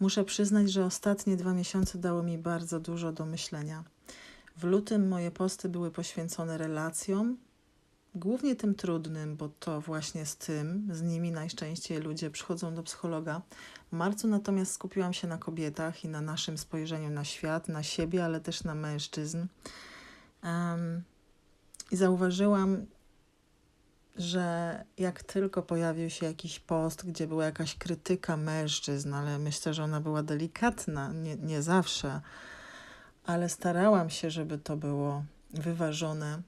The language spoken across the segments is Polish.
Muszę przyznać, że ostatnie dwa miesiące dało mi bardzo dużo do myślenia. W lutym moje posty były poświęcone relacjom, głównie tym trudnym, bo to właśnie z tym, z nimi najczęściej ludzie przychodzą do psychologa. W marcu natomiast skupiłam się na kobietach i na naszym spojrzeniu na świat, na siebie, ale też na mężczyzn. Um, I zauważyłam, że jak tylko pojawił się jakiś post, gdzie była jakaś krytyka mężczyzn, ale myślę, że ona była delikatna, nie, nie zawsze, ale starałam się, żeby to było wyważone.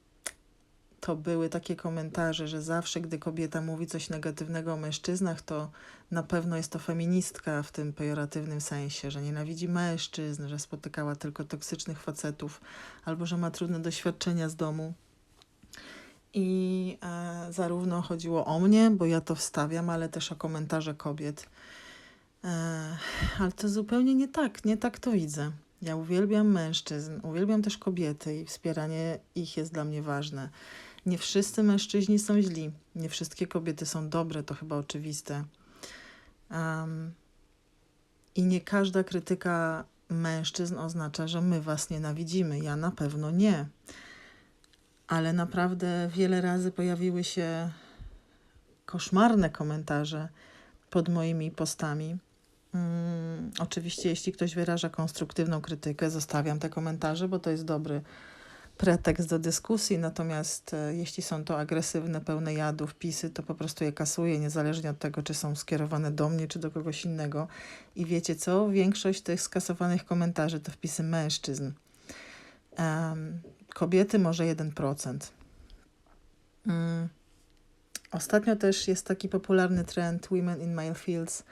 To były takie komentarze, że zawsze, gdy kobieta mówi coś negatywnego o mężczyznach, to na pewno jest to feministka w tym pejoratywnym sensie, że nienawidzi mężczyzn, że spotykała tylko toksycznych facetów, albo że ma trudne doświadczenia z domu. I e, zarówno chodziło o mnie, bo ja to wstawiam, ale też o komentarze kobiet. E, ale to zupełnie nie tak, nie tak to widzę. Ja uwielbiam mężczyzn, uwielbiam też kobiety i wspieranie ich jest dla mnie ważne. Nie wszyscy mężczyźni są źli, nie wszystkie kobiety są dobre, to chyba oczywiste. Um, I nie każda krytyka mężczyzn oznacza, że my was nienawidzimy. Ja na pewno nie ale naprawdę wiele razy pojawiły się koszmarne komentarze pod moimi postami. Hmm, oczywiście, jeśli ktoś wyraża konstruktywną krytykę, zostawiam te komentarze, bo to jest dobry pretekst do dyskusji. Natomiast e, jeśli są to agresywne, pełne jadu wpisy, to po prostu je kasuję, niezależnie od tego, czy są skierowane do mnie, czy do kogoś innego. I wiecie co? Większość tych skasowanych komentarzy to wpisy mężczyzn. Um, kobiety może 1%. Mm. Ostatnio też jest taki popularny trend Women in Male Fields,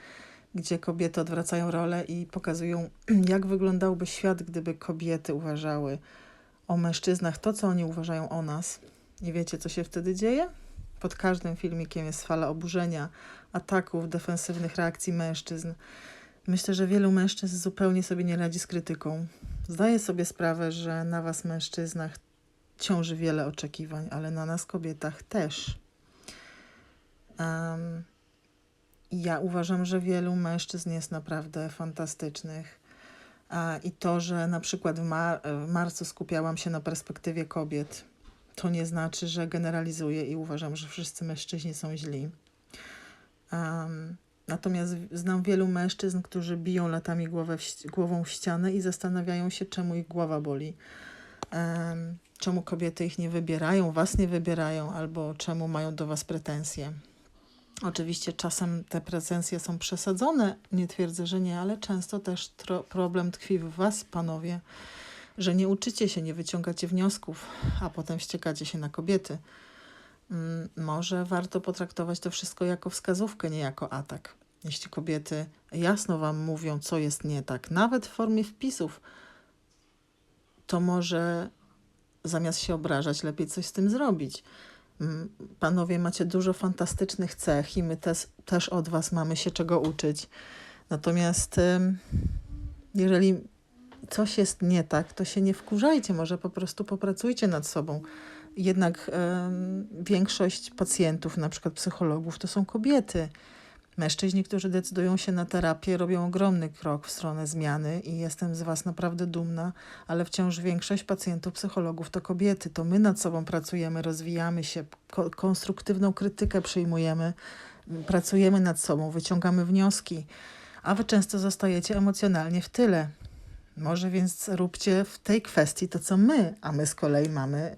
gdzie kobiety odwracają rolę i pokazują, jak wyglądałby świat, gdyby kobiety uważały o mężczyznach to, co oni uważają o nas. I wiecie, co się wtedy dzieje? Pod każdym filmikiem jest fala oburzenia, ataków, defensywnych reakcji mężczyzn. Myślę, że wielu mężczyzn zupełnie sobie nie radzi z krytyką. Zdaję sobie sprawę, że na was, mężczyznach, ciąży wiele oczekiwań, ale na nas, kobietach, też. Um, ja uważam, że wielu mężczyzn jest naprawdę fantastycznych. A, I to, że na przykład w, mar w marcu skupiałam się na perspektywie kobiet, to nie znaczy, że generalizuję i uważam, że wszyscy mężczyźni są źli. Um, Natomiast znam wielu mężczyzn, którzy biją latami głowę w, głową w ścianę i zastanawiają się, czemu ich głowa boli. Um, czemu kobiety ich nie wybierają, was nie wybierają, albo czemu mają do was pretensje. Oczywiście czasem te pretensje są przesadzone, nie twierdzę, że nie, ale często też problem tkwi w was, panowie, że nie uczycie się, nie wyciągacie wniosków, a potem ściekacie się na kobiety. Mm, może warto potraktować to wszystko jako wskazówkę, nie jako atak. Jeśli kobiety jasno Wam mówią, co jest nie tak, nawet w formie wpisów, to może zamiast się obrażać, lepiej coś z tym zrobić. Mm, panowie, macie dużo fantastycznych cech i my też, też od Was mamy się czego uczyć. Natomiast jeżeli coś jest nie tak, to się nie wkurzajcie, może po prostu popracujcie nad sobą. Jednak większość pacjentów, na przykład psychologów, to są kobiety. Mężczyźni, którzy decydują się na terapię, robią ogromny krok w stronę zmiany i jestem z Was naprawdę dumna, ale wciąż większość pacjentów, psychologów to kobiety. To my nad sobą pracujemy, rozwijamy się, ko konstruktywną krytykę przyjmujemy, pracujemy nad sobą, wyciągamy wnioski, a Wy często zostajecie emocjonalnie w tyle. Może więc róbcie w tej kwestii to, co my, a my z kolei mamy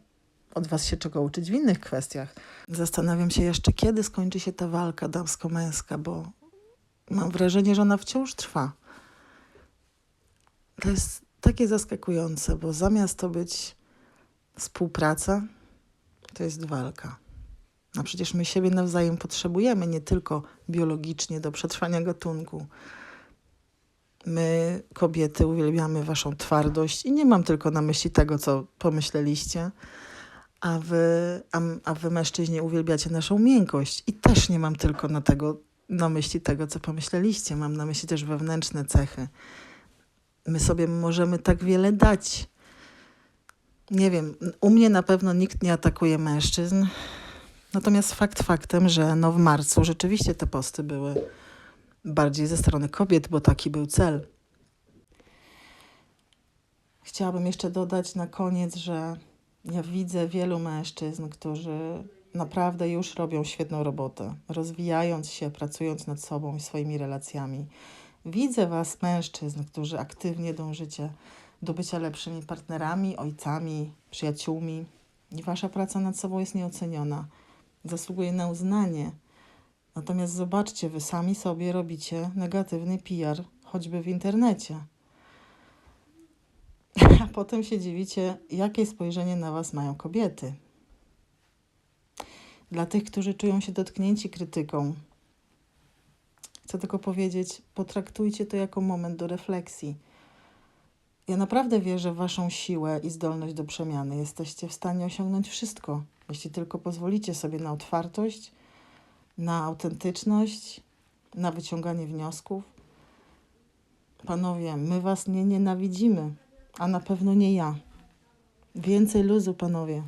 od Was się czego uczyć w innych kwestiach. Zastanawiam się jeszcze, kiedy skończy się ta walka damsko-męska, bo mam wrażenie, że ona wciąż trwa. To jest takie zaskakujące, bo zamiast to być współpraca, to jest walka. A przecież my siebie nawzajem potrzebujemy, nie tylko biologicznie do przetrwania gatunku. My, kobiety, uwielbiamy waszą twardość i nie mam tylko na myśli tego, co pomyśleliście, a wy, a, a wy mężczyźni uwielbiacie naszą miękkość. I też nie mam tylko na, tego, na myśli tego, co pomyśleliście. Mam na myśli też wewnętrzne cechy. My sobie możemy tak wiele dać. Nie wiem, u mnie na pewno nikt nie atakuje mężczyzn. Natomiast fakt faktem, że no w marcu rzeczywiście te posty były bardziej ze strony kobiet, bo taki był cel. Chciałabym jeszcze dodać na koniec, że ja widzę wielu mężczyzn, którzy naprawdę już robią świetną robotę, rozwijając się, pracując nad sobą i swoimi relacjami. Widzę Was, mężczyzn, którzy aktywnie dążycie do bycia lepszymi partnerami, ojcami, przyjaciółmi. I Wasza praca nad sobą jest nieoceniona. Zasługuje na uznanie. Natomiast zobaczcie, Wy sami sobie robicie negatywny PR, choćby w internecie. A potem się dziwicie, jakie spojrzenie na Was mają kobiety. Dla tych, którzy czują się dotknięci krytyką, chcę tylko powiedzieć: potraktujcie to jako moment do refleksji. Ja naprawdę wierzę w Waszą siłę i zdolność do przemiany. Jesteście w stanie osiągnąć wszystko, jeśli tylko pozwolicie sobie na otwartość, na autentyczność, na wyciąganie wniosków. Panowie, my Was nie nienawidzimy, a na pewno nie ja. Więcej luzu, panowie.